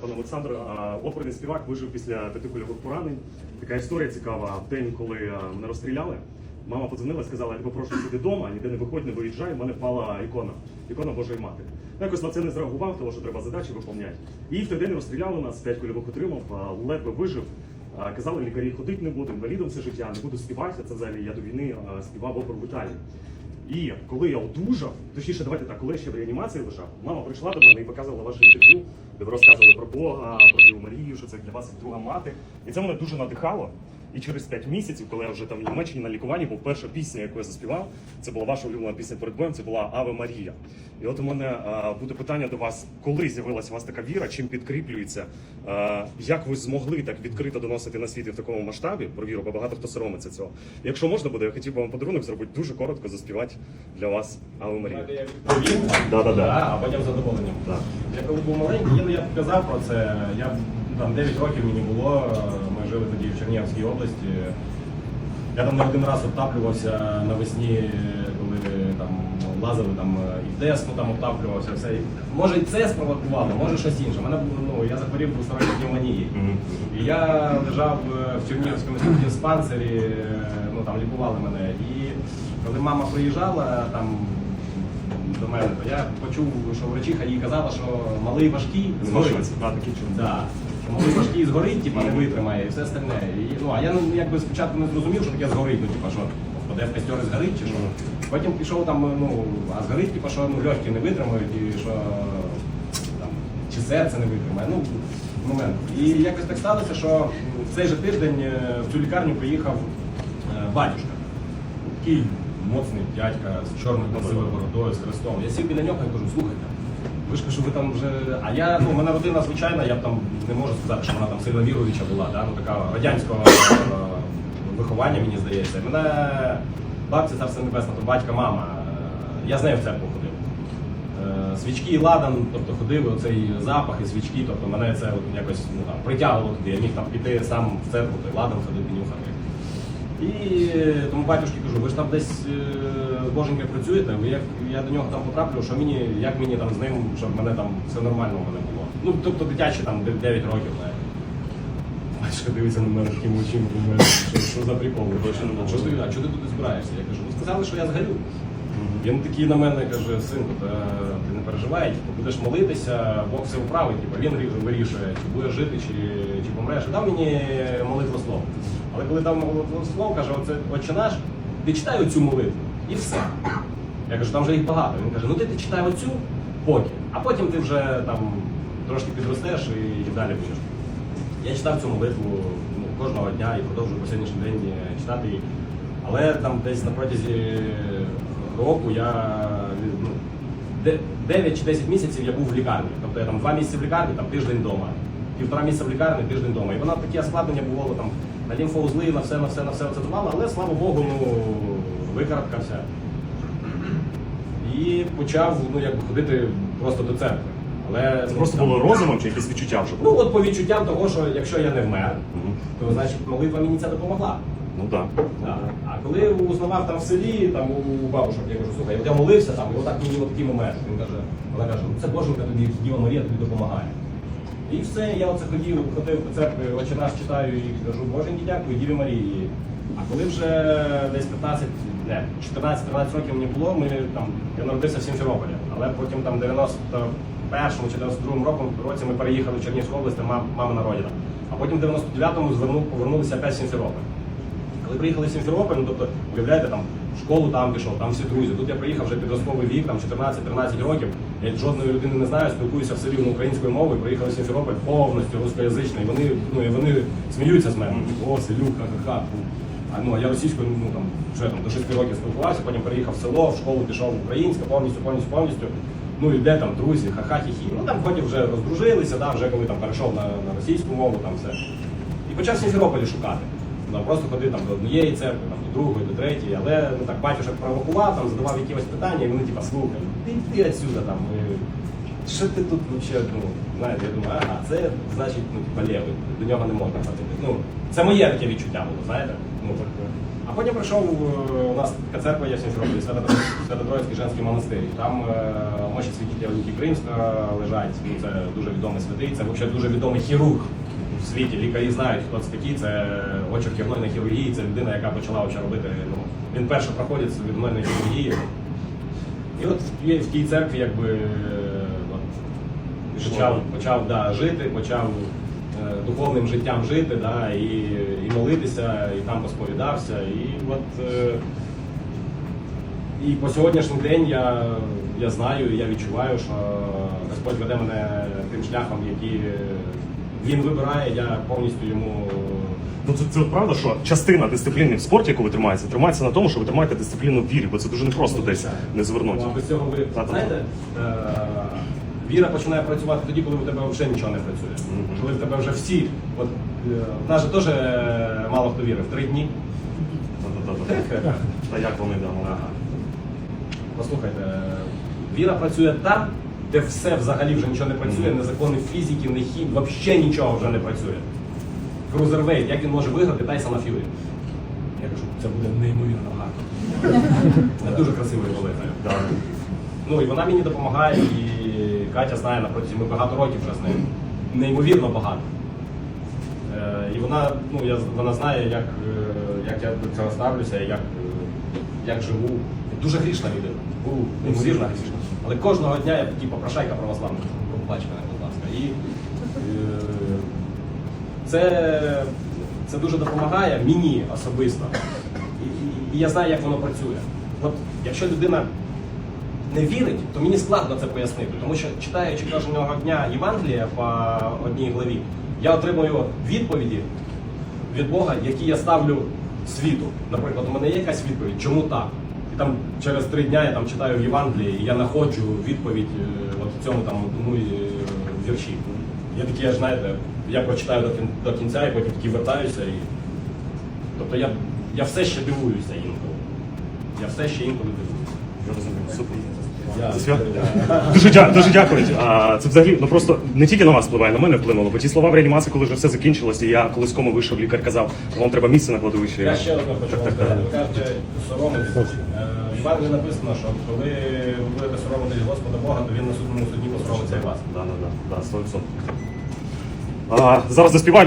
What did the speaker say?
Пане Олександре, а, оперний співак вижив після п'яти кульових поранень. Така історія цікава. В день, коли а, мене розстріляли, мама подзвонила і сказала, я тебе прошу сиди вдома, ніде не виходь, не виїжджай, в мене впала ікона, ікона Божої Мати. Я якось на це не зреагував, тому що треба задачі виповняти. І в той день розстріляли нас, п'ять кульових отримав, ледве вижив. Казали, лікарі ходити не буду, інвалідом все життя, не буду співати. Це взагалі я до війни співав оперу в Італії. І коли я одужав, точніше, давайте так, коли я ще в реанімації лежав, мама прийшла до мене і показувала ваше інтерв'ю, де ви розказували про Бога, про Діву Марію, що це для вас друга мати. І це мене дуже надихало. І через 5 місяців, коли я вже там в Німеччині на лікуванні, був перша пісня, яку я заспівав. Це була ваша улюблена пісня перед боєм, це була Аве Марія. І от у мене а, буде питання до вас, коли з'явилася у вас така віра, чим підкріплюється, а, як ви змогли так відкрито доносити на світ в такому масштабі про віру, бо багато хто соромиться цього. Якщо можна буде, я хотів би вам подарунок зробити дуже коротко заспівати для вас Аве Марія. Я відповім, Да-да-да. а потім задоволенням. Так. Я коли був маленький, я, я казав про це. Я там 9 років мені було. Ми жили тоді в Чернігівській області. Я там не один раз обтаплювався навесні, коли там лазили там і Десну там обтаплювався. Все. Може і це спровокувало, може щось інше. Мене було, ну, я захворів двосторонньою пневмонією. Мгм. І я лежав е, в Чернігівському диспансері, е, ну там лікували мене. І коли мама приїжджала там до мене, то я почув, що врачиха їй казала, що малий важкий згорить. Да. Що малий важкий згорить, типа не витримає і все остальне. І, ну, а я ну, якби спочатку не зрозумів, що таке згорить, ну типа що впаде в костер і згорить чи що. Потім пішов там, ну, а згорить, типа, що ну, легкі не витримають і що там, чи серце не витримає. Ну, момент. І якось так сталося, що в цей же тиждень е, в цю лікарню приїхав е, батюшка. Такий моцний дядька з чорною красивою бородою, з хрестом. Я сів біля нього і кажу, слухайте, ви ж що ви там вже. А я, ну, в мене родина звичайна, я б там не можу сказати, що вона там сильно віруюча була, да? ну, така радянського е, виховання, мені здається. Мене бабця царство небесне, то батька, мама. Я з нею в церкву ходив. Е, Свічки і ладан, тобто ходив оцей запах і свічки, тобто мене це от якось ну, там, притягувало туди. Я міг там піти сам в церкву, той ладан ходити, нюхати. І тому батюшки кажу, ви ж там десь е, з боженькою працюєте, ви як я до нього там потраплю, що мені, як мені там з ним, щоб мене там все нормально в мене було. Ну, тобто дитячі там 9 років, знаєте. Батюшка дивиться на мене таким очима, думає, що, що за прикол? Точно не було. Що ти, а чого ти туди збираєшся? Я кажу, ну сказали, що я згорю. Він такий на мене каже, синку, ти не переживай, типу, будеш молитися, Бог все вправить, типу, він вирішує, чи будеш жити, чи, чи помреш. Дав мені молитву слово. Але коли дав молитву слово, каже, оце отче наш, ти читай оцю молитву і все. Я кажу, там вже їх багато. Він каже, ну ти, ти читай оцю поки, а потім ти вже там трошки підростеш і, далі будеш. Я читав цю молитву ну, кожного дня і продовжую по сьогоднішній день е, читати її. Але там десь на протязі року я ну, де- 9 чи 10 місяців я був в лікарні. Тобто я там 2 місяці в лікарні, там тиждень вдома. Півтора місяця в лікарні, тиждень вдома. І вона таке складнення було там на лімфоузли, на все, на все, на все це давала, але слава Богу, ну викарабкався. І почав ну, якби, ходити просто до церкви. Але Це ну, просто там- було розумом чи якісь відчуття вже Ну от по відчуттям того, що якщо я не вмер, Мгм. то значить молитва мені це допомогла. Ну так. Да. А коли узнавав там в селі, там у бабушок, я кажу, слухай, от я молився там, і отак мені от такий момент. Він каже, вона каже, ну це Боженька тобі, Діва Марія тобі допомагає. І все, я оце ходив, ходив по церкві, очі раз читаю і кажу, Боженьки дякую, Діві Марії. А коли вже десь 15, не, 14-13 років мені було, ми там, я народився в Сімферополі, але потім там 91-му чи 92-му року, році ми переїхали в Чернігівську область, там мам- мамина родина. А потім в 99-му звернув, повернулися опять в Сімферополь. Коли приїхали в Сімферополь, ну тобто, уявляєте, там школу там пішов, там всі друзі. Тут я приїхав вже підростковий вік, там 14-13 років. Я жодної людини не знаю, спілкуюся в селі ну, українською мовою, приїхав в Сімферополь повністю рускоязичний. Вони, ну, і вони сміються з мене. О, селюк, ха-ха-ха. А ну я російською, ну там вже там до 6 років спілкувався, потім переїхав в село, в школу пішов українська, повністю, повністю, повністю. Ну і де там друзі, ха-ха-хі-хі. Ну там потім вже роздружилися, да, вже коли там перейшов на, на російську мову, там все. І почав в Сімферополі шукати. Ну, просто ходив там до однієї церкви, там, до другої, до третьої, але ну так батюшок провокував, там задавав якісь питання, і вони типа слухай, ти йди отсюда там. Що ти тут взагалі, ну, знаєте, я думаю, ага, це значить, ну, типа до нього не можна ходити. Ну, це моє таке відчуття було, знаєте? Ну, так, А потім прийшов е, у нас така церква Свято- Свято-Троїцький женський монастир. Там е, мощі святителя Луки Кримського лежать. Ну, це дуже відомий святий, це взагалі дуже відомий хірург у світі. Лікарі знають, хто це такий. Це очерківної хірургії, це людина, яка почала робити. Ну, він перший проходить з відмовної хірургії. І от в тій церкві, якби е, от, почав, почав да, жити, почав е, духовним життям жити, да, і, і молитися, і там розповідався. І от е, і по сьогоднішній день я, я знаю, я відчуваю, що Господь веде мене тим шляхом, який він вибирає, я повністю йому. Ну це, це правда, що частина дисципліни в спорті, яку ви тримаєте, тримається на тому, що ви тримаєте дисципліну в вірі, бо це дуже непросто десь не звернути. Ну, а без цього ви Та-та-та. знаєте, е, віра починає працювати тоді, коли у тебе вже нічого не працює. Мгм. Коли в тебе вже всі. От е, в нас же теж е, мало хто вірив. Три дні. Та-та-та-та. Та як вони да, ну, Послухайте, е, віра працює там, де все взагалі вже нічого не працює, не закони фізики, не хім, взагалі нічого вже не працює. Крузервейт, як він може виграти Тайсона Ф'юрі? Я кажу, це буде неймовірно гарно. Це дуже красивий волетай. Да. Ну і вона мені допомагає, і Катя знає на протязі ми багато років вже з нею. Неймовірно багато. Е, і вона, ну, я, вона знає, як, е, як я до цього ставлюся, як, е, як живу. Дуже грішна людина. Неймовірно грішна. Але кожного дня я такий попрошайка православна. Пробач мене, будь ласка. І е, це, це дуже допомагає мені особисто. І, і я знаю, як воно працює. От якщо людина не вірить, то мені складно це пояснити. Тому що читаючи кожного дня Євангелія по одній главі, я отримую відповіді від Бога, які я ставлю світу. Наприклад, у мене є якась відповідь, чому так? І там через три дня я там читаю в Євангелії, і я знаходжу відповідь е, от цьому там одному е, вірші. Я такий, ж знаєте, я прочитаю до кін- до кінця і потім такі вертаюся. І... Тобто я, я все ще дивуюся інколи. Я все ще інколи дивуюся. Я розумію. Супер. Я- Дуже, дя- дуже дякую. А, це взагалі ну просто не тільки на вас впливає, на мене впливало. Бо ті слова в реанімації, коли вже все закінчилося, і я коли з кому вийшов, лікар казав, вам треба місце на кладовищі. Я ще одне хочу вам сказати. так. Ви кажете, соромитись. Е, В Євангелії написано, що коли ви будете соромитись Господа Бога, то він на судному суді посоромиться і вас. Да, да, да, да, 100%. А, зараз заспіваю.